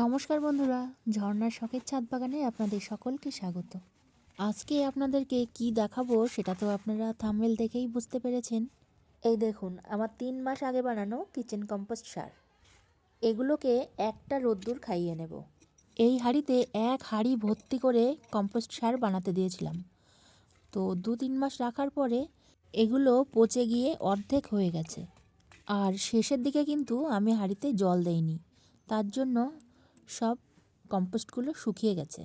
নমস্কার বন্ধুরা, ঝর্ণার শখের ছাদ বাগানে আপনাদের সকলকে স্বাগত। আজকে আপনাদেরকে কি দেখাবো সেটা তো আপনারা থাম্বেল দেখেই বুঝতে পেরেছেন। এই দেখুন, আমার তিন মাস আগে বানানো কিচেন কম্পোস্ট সার। এগুলোকে একটা রোদ্দুর খাইয়ে নেব। এই হাঁড়িতে এক হাঁড়ি ভর্তি করে কম্পোস্ট সার বানাতে দিয়েছিলাম। তো দু তিন মাস রাখার পরে এগুলো পচে গিয়ে অর্ধেক হয়ে গেছে। আর শেষের দিকে কিন্তু আমি হাঁড়িতে জল দেইনি। তার জন্য সব কম্পোস্টগুলো শুকিয়ে গেছে।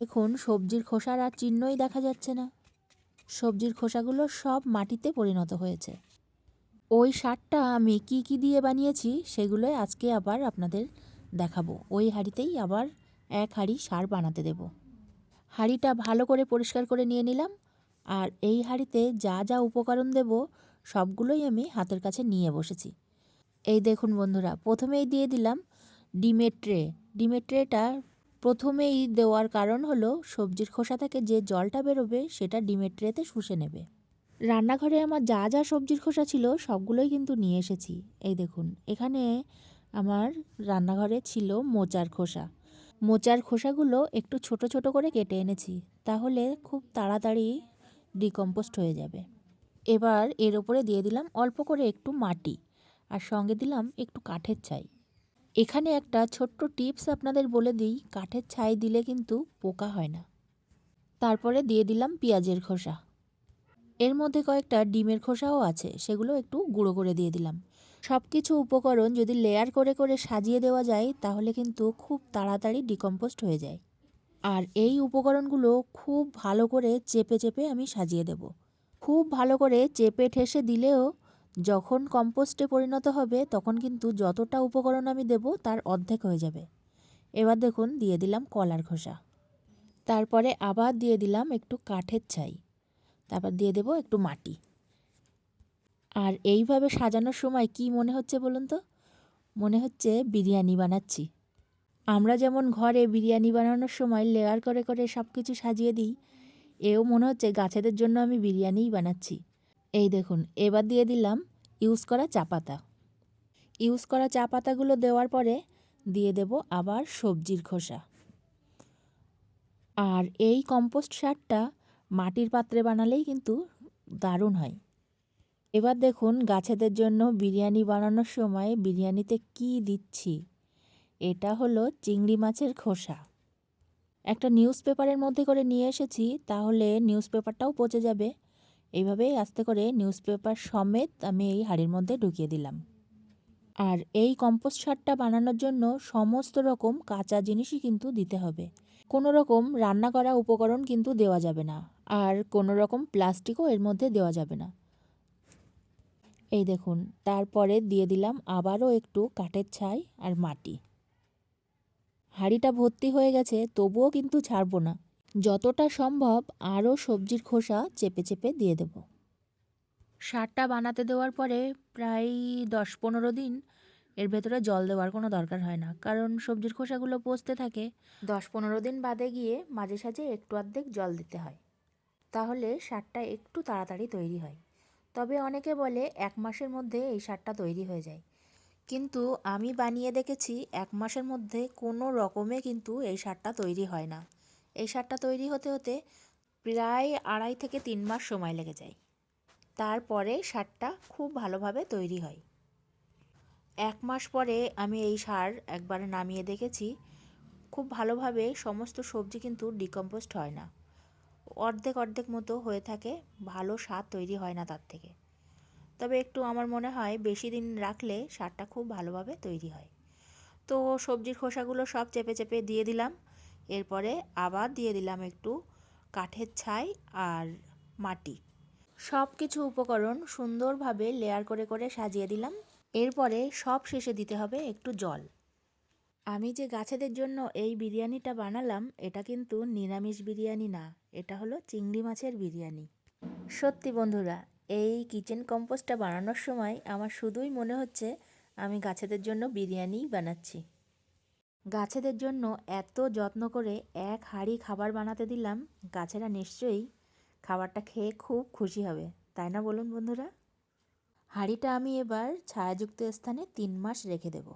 দেখুন, সবজির খোসার আর চিহ্নই দেখা যাচ্ছে না। সবজির খোসাগুলো সব মাটিতে পরিণত হয়েছে। ওই সারটা আমি কি কি দিয়ে বানিয়েছি সেগুলোই আজকে আবার আপনাদের দেখাবো। ওই হাঁড়িতেই আবার এক হাঁড়ি সার বানাতে দেব। হাঁড়িটা ভালো করে পরিষ্কার করে নিয়ে নিলাম আর এই হাঁড়িতে যা যা উপকরণ দেব সবগুলোই আমি হাতের কাছে নিয়ে বসেছি। এই দেখুন বন্ধুরা, প্রথমেই দিয়ে দিলাম ডিমের ট্রে। ডিমের ট্রেটা প্রথমেই দেওয়ার কারণ হলো সবজির খোসা থেকে যে জলটা বেরোবে সেটা ডিমের ট্রেতে শুষে নেবে। রান্নাঘরে আমার যা যা সবজির খোসা ছিল সবগুলোই কিন্তু নিয়ে এসেছি। এই দেখুন, এখানে আমার রান্নাঘরে ছিল মোচার খোসা। মোচার খোসাগুলো একটু ছোট ছোট করে কেটে এনেছি, তাহলে খুব তাড়াতাড়ি ডিকম্পোস্ট হয়ে যাবে। এবার এর ওপরে দিয়ে দিলাম অল্প করে একটু মাটি, আর সঙ্গে দিলাম একটু কাঠের ছাই। এখানে একটা ছোট্ট টিপস আপনাদের বলে দিই, কাঠের ছাই দিলে কিন্তু পোকা হয় না। তারপরে দিয়ে দিলাম পেঁয়াজের খোসা। এর মধ্যে কয়েকটা ডিমের খোসাও আছে, সেগুলো একটু গুঁড়ো করে দিয়ে দিলাম। সব কিছু উপকরণ যদি লেয়ার করে করে সাজিয়ে দেওয়া যায়, তাহলে কিন্তু খুব তাড়াতাড়ি ডিকম্পোস্ট হয়ে যায়। আর এই উপকরণগুলো খুব ভালো করে চেপে চেপে আমি সাজিয়ে দেব। খুব ভালো করে চেপে ঠেসে দিলেও যখন কম্পোস্টে পরিণত হবে, তখন কিন্তু যতটা উপকরণ আমি দেব, তার অর্ধেক হয়ে যাবে। এবার দেখুন, দিয়ে দিলাম কলার খোসা। তারপরে আবার দিয়ে দিলাম একটু কাঠের ছাই। তারপর দিয়ে দেব একটু মাটি। আর এইভাবে সাজানোর সময় কি মনে হচ্ছে বলুন তো? মনে হচ্ছে বিরিয়ানি বানাচ্ছি। আমরা যেমন ঘরে বিরিয়ানি বানানোর সময় লেয়ার করে করে সব কিছু সাজিয়ে দিই, এও মনে হচ্ছে গাছেদের জন্য আমি বিরিয়ানিই বানাচ্ছি। এই দেখুন, এবার দিয়ে দিলাম ইউজ করা চা পাতা। ইউজ করা চা পাতাগুলো দেওয়ার পরে দিয়ে দেব আবার সবজির খোসা। আর এই কম্পোস্ট সারটা মাটির পাত্রে বানালেই কিন্তু দারুণ হয়। এবার দেখুন, গাছেদের জন্য বিরিয়ানি বানানোর সময় বিরিয়ানিতে কি দিচ্ছি? এটা হলো চিংড়ি মাছের খোসা। একটা নিউজ পেপারের মধ্যে করে নিয়ে এসেছি, তাহলে নিউজ পেপারটাও পচে যাবে। এইভাবেই আস্তে করে নিউজ পেপার সমেত আমি এই হাঁড়ির মধ্যে ঢুকিয়ে দিলাম। আর এই কম্পোস্ট সারটা বানানোর জন্য সমস্ত রকম কাঁচা জিনিসই কিন্তু দিতে হবে। কোনো রকম রান্না করা উপকরণ কিন্তু দেওয়া যাবে না, আর কোনো রকম প্লাস্টিকও এর মধ্যে দেওয়া যাবে না। এই দেখুন, তারপরে দিয়ে দিলাম আবারও একটু কাঠের ছাই আর মাটি। হাঁড়িটা ভর্তি হয়ে গেছে, তবুও কিন্তু ছাড়বো না। যতটা সম্ভব আরও সবজির খোসা চেপে চেপে দিয়ে দেব। সারটা বানাতে দেওয়ার পরে প্রায় দশ পনেরো দিন এর ভেতরে জল দেওয়ার কোনো দরকার হয় না, কারণ সবজির খোসাগুলো পচতে থাকে। দশ পনেরো দিন বাদে গিয়ে মাঝে সাঝে একটু অর্ধেক জল দিতে হয়, তাহলে সারটা একটু তাড়াতাড়ি তৈরি হয়। তবে অনেকে বলে এক মাসের মধ্যে এই সারটা তৈরি হয়ে যায়, কিন্তু আমি বানিয়ে দেখেছি এক মাসের মধ্যে কোনো রকমে কিন্তু এই সারটা তৈরি হয় না। এই সারটা তৈরি হতে হতে প্রায় আড়াই থেকে তিন মাস সময় লেগে যায়। তারপরে সারটা খুব ভালোভাবে তৈরি হয়। এক মাস পরে আমি এই সার একবার নামিয়ে দেখেছি, খুব ভালোভাবে সমস্ত সবজি কিন্তু ডিকম্পোস্ট হয় না। অর্ধেক অর্ধেক মতো হয়ে থাকে, ভালো স্বাদ তৈরি হয় না তার থেকে। তবে একটু আমার মনে হয় বেশি দিন রাখলে সারটা খুব ভালোভাবে তৈরি হয়। তো সবজির খোসাগুলো সব চেপে চেপে দিয়ে দিলাম। এরপরে আবার দিয়ে দিলাম একটু কাঠের ছাই আর মাটি। সব কিছু উপকরণ সুন্দরভাবে লেয়ার করে করে সাজিয়ে দিলাম। এরপরে সব শেষে দিতে হবে একটু জল। আমি যে গাছেদের জন্য এই বিরিয়ানিটা বানালাম, এটা কিন্তু নিরামিষ বিরিয়ানি না, এটা হলো চিংড়ি মাছের বিরিয়ানি। সত্যি বন্ধুরা, এই কিচেন কম্পোস্টটা বানানোর সময় আমার শুধুই মনে হচ্ছে আমি গাছেদের জন্য বিরিয়ানিই বানাচ্ছি। গাছেদের জন্য এত যত্ন করে এক হাড়ি খাবার বানাতে দিলাম, গাছেরা নিশ্চয়ই খাবারটা খেয়ে খুব খুশি হবে, তাই না বলুন বন্ধুরা? হাঁড়িটা আমি এবার ছায়াযুক্ত স্থানে তিন মাস রেখে দেবো।